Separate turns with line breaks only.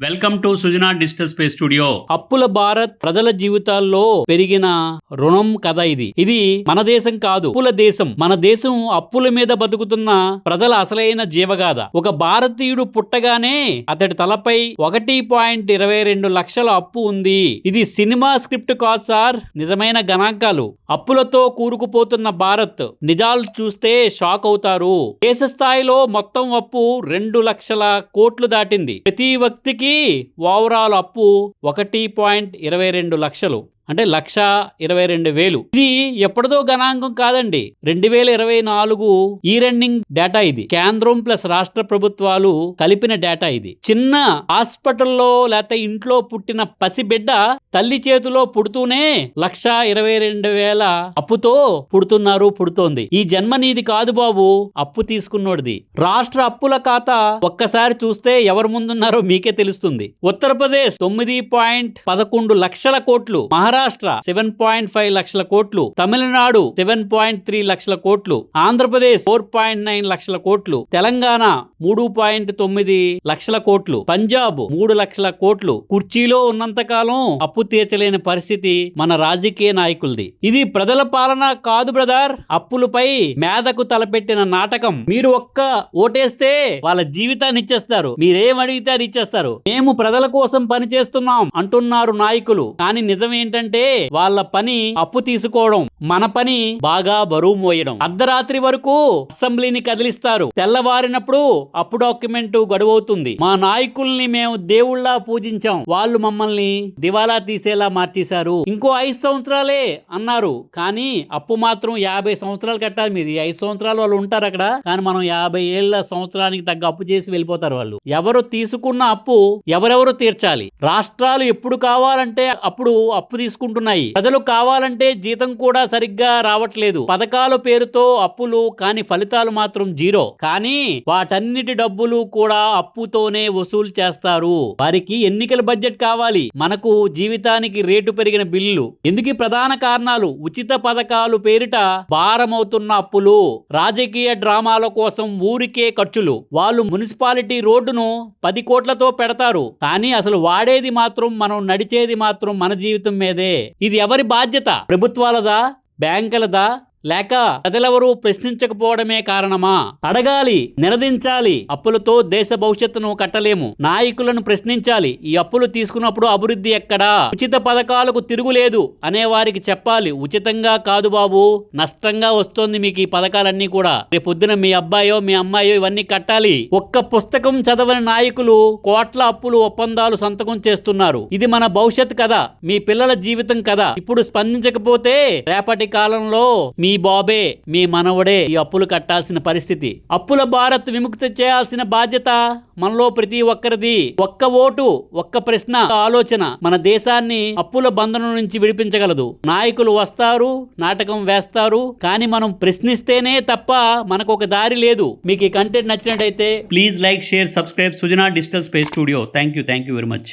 Welcome to Sujana digital space studio.
అప్పుల భారత్ ప్రజల జీవితాల్లో పెరిగిన రుణం కథ ఇది. ఇది మన దేశం కాదు అప్పుల దేశం. మన దేశం అప్పుల మీద బతుకుతున్న ప్రజల అసలైన జీవగాథ. ఒక భారతీయుడు పుట్టగానే అతడి తలపై ఒకటి పాయింట్ ఇరవై రెండు లక్షల అప్పు ఉంది. ఇది సినిమా స్క్రిప్ట్ కాదు సార్ నిజమైన గణాంకాలు. అప్పులతో కూరుకుపోతున్న భారత్ నిజాలు చూస్తే షాక్ అవుతారు. దేశ స్థాయిలో మొత్తం అప్పు రెండు లక్షల కోట్లు దాటింది. ప్రతి వ్యక్తికి ఓవరాల్ అప్పు ఒకటి పాయింట్ ఇరవై రెండు లక్షలు. అంటే లక్ష ఇరవై రెండు వేలు. ఇది ఎప్పటిదో గణాంకం కాదండి. రెండు వేల ఇరవై నాలుగు ఈ రన్నింగ్ డేటా ఇది. కేంద్రం ప్లస్ రాష్ట్ర ప్రభుత్వాలు కలిపిన డేటా ఇది. చిన్న హాస్పిటల్లో లేకపోతే ఇంట్లో పుట్టిన పసిబిడ్డ తల్లి చేతిలో పుడుతూనే లక్ష ఇరవై రెండు వేల అప్పుతో పుడుతున్నారు పుడుతోంది. ఈ జన్మ నీది కాదు బాబు అప్పు తీసుకున్నోడిది. రాష్ట్ర అప్పుల ఖాతా ఒక్కసారి చూస్తే ఎవరు ముందున్నారో మీకే తెలుస్తుంది. ఉత్తరప్రదేశ్ తొమ్మిది పాయింట్ పదకొండు లక్షల కోట్లు మహారాష్ట్ర సెవెన్ పాయింట్ ఫైవ్ లక్షల కోట్లు తమిళనాడు సెవెన్ పాయింట్ త్రీ లక్షల కోట్లు ఆంధ్రప్రదేశ్ ఫోర్ పాయింట్ నైన్ లక్షల కోట్లు తెలంగాణ మూడు పాయింట్ తొమ్మిది లక్షల కోట్లు పంజాబ్ మూడు లక్షల కోట్లు. కుర్చీలో ఉన్నంతకాలం అప్పు తీర్చలేని పరిస్థితి మన రాజకీయ నాయకులది. ఇది ప్రజల పాలన కాదు బ్రదర్. అప్పులపై మేధకు తలపెట్టిన నాటకం. మీరు ఒక్క ఓటేస్తే వాళ్ళ జీవితాన్ని ఇచ్చేస్తారు. మీరేం అడిగితే అది ఇచ్చేస్తారు. మేము ప్రజల కోసం పని చేస్తున్నాం అంటున్నారు నాయకులు. కానీ నిజం ఏంటంటే వాళ్ళ పని అప్పు తీసుకోవడం మన పని బాగా బరువు మోయడం. అర్ధరాత్రి వరకు అసెంబ్లీని కదిలిస్తారు. తెల్లవారినప్పుడు అప్పు డాక్యుమెంట్ గడువవుతుంది. మా నాయకుల్ని మేము దేవుళ్ళ పూజించాం. వాళ్ళు మమ్మల్ని దివాలా తీసేలా మార్చేశారు. ఇంకో ఐదు సంవత్సరాలే అన్నారు. కానీ అప్పు మాత్రం యాభై సంవత్సరాలు కట్టాలి మీరు. ఐదు సంవత్సరాలు వాళ్ళు ఉంటారు అక్కడ. కానీ మనం యాభై ఏళ్ళ సంవత్సరానికి తగ్గ అప్పు చేసి వెళ్ళిపోతారు వాళ్ళు. ఎవరు తీసుకున్న అప్పు ఎవరెవరు తీర్చాలి? రాష్ట్రాలు ఎప్పుడు కావాలంటే అప్పుడు అప్పు తీసుకుంటున్నాయి. ప్రజలు కావాలంటే జీతం కూడా సరిగ్గా రావట్లేదు. పథకాల పేరుతో అప్పులు కానీ ఫలితాలు మాత్రం జీరో. కానీ వాటన్నిటి డబ్బులు కూడా అప్పుతోనే వసూలు చేస్తారు. వారికి ఎన్నికల బడ్జెట్ కావాలి. మనకు జీవితానికి రేటు పెరిగిన బిల్లు. ఎందుకు ప్రధాన కారణాలు? ఉచిత పథకాలు పేరిట భారమవుతున్న అప్పులు రాజకీయ డ్రామాల కోసం ఊరికే ఖర్చులు. వాళ్ళు మున్సిపాలిటీ రోడ్డును పది కోట్లతో పెడతారు. కానీ అసలు వాడేది మాత్రం మనం నడిచేది మాత్రం మన జీవితం మీదే. ఇది ఎవరి బాధ్యత? ప్రభుత్వాలదా? బ్యాంకులదా? లేక ప్రజలెవరూ ప్రశ్నించకపోవడమే కారణమా? అడగాలి నినదించాలి అప్పులతో దేశ భవిష్యత్తును కట్టలేము. నాయకులను ప్రశ్నించాలి ఈ అప్పులు తీసుకున్నప్పుడు అభివృద్ధి ఎక్కడా? ఉచిత పథకాలకు తిరుగులేదు అనే వారికి చెప్పాలి. ఉచితంగా కాదు బాబు నష్టంగా వస్తోంది మీకు ఈ పథకాలన్నీ కూడా. రేపొద్దున మీ అబ్బాయో మీ అమ్మాయో ఇవన్నీ కట్టాలి. ఒక్క పుస్తకం చదవని నాయకులు కోట్ల అప్పులు ఒప్పందాలు సంతకం చేస్తున్నారు. ఇది మన భవిష్యత్ కదా మీ పిల్లల జీవితం కదా. ఇప్పుడు స్పందించకపోతే రేపటి కాలంలో మీ మీ బాబే మీ మనవడే ఈ అప్పులు కట్టాల్సిన పరిస్థితి. అప్పుల భారత్ విముక్తి చేయాల్సిన బాధ్యత మనలో ప్రతి ఒక్కరిది. ఒక్క ఓటు ఒక్క ప్రశ్న ఆలోచన మన దేశాన్ని అప్పుల బంధనం నుంచి విడిపించగలదు. నాయకులు వస్తారు నాటకం వేస్తారు కానీ మనం ప్రశ్నిస్తేనే తప్ప మనకు ఒక దారి లేదు. మీకు ఈ కంటెంట్ నచ్చినట్టయితే
please like share subscribe. Sujana digital space studio. Thank you thank you very much.